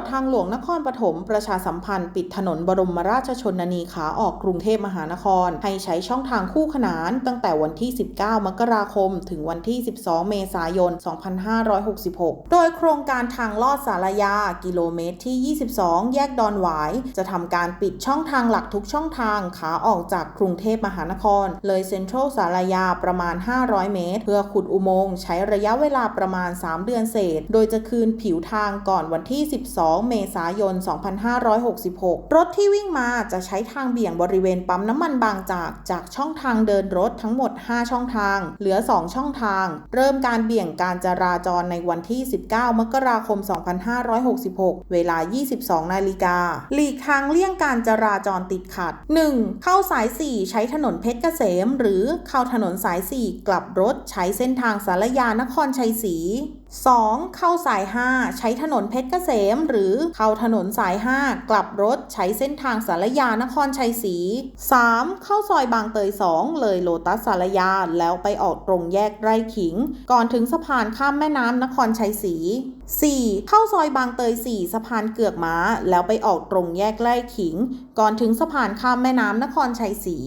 จทางหลวงนครปฐมประชาสัมพันธ์ปิดถนนบรมราชชนนีขาออกกรุงเทพมหานคร ให้ใช้ช่องทางคู่ขนานตั้งแต่วันที่ 19 มกราคม ถึงวันที่ 12 เมษายน 2566 โดยโครงการทางลอดสารยา กิโลเมตรที่ 22 แยกดอนหวาย จะทำการปิดช่องทางหลักทุกช่องทางขาออกจากกรุงเทพมหานคร เลยเซ็นทรัลสารยาประมาณ 500 เมตร เพื่อขุดอุโมงค์ใช้ระยะเวลาประมาณ 3 เดือนเศษ โดยจะคืนผิวทางก่อนวันที่ 12 2 เมษายน 2566 รถที่วิ่งมาจะใช้ทางเบี่ยงบริเวณปั๊มน้ำมันบางจากจากช่องทางเดินรถทั้งหมด 5 ช่องทาง เหลือ 2 ช่องทาง เริ่มการเบี่ยงการจราจรในวันที่ 19 มกราคม 2566 เวลา 22 นาฬิกา หลีกทางเลี่ยงการจราจรติดขัด 1. เข้าสาย 4 ใช้ถนนเพชรเกษม หรือเข้าถนนสาย 4 กลับรถใช้เส้นทางสารยานครชัยศรี 2. เข้าสาย 5 ใช้ถนนเพชรเกษม หรือเข้าถนนสาย 5 กลับรถใช้เส้นทางสารยานครชัยศรี 3. เข้าซอยบางเตย 2 เลยโลตัสสารยา แล้วไปออกตรงแยกไร่ขิง ก่อนถึงสะพานข้ามแม่น้ำนครชัยศรี 4. เข้าซอยบางเตย 4 สะพานเกือกม้า แล้วไปออกตรงแยกไร่ขิง ก่อนถึงสะพานข้ามแม่น้ำนครชัยศรี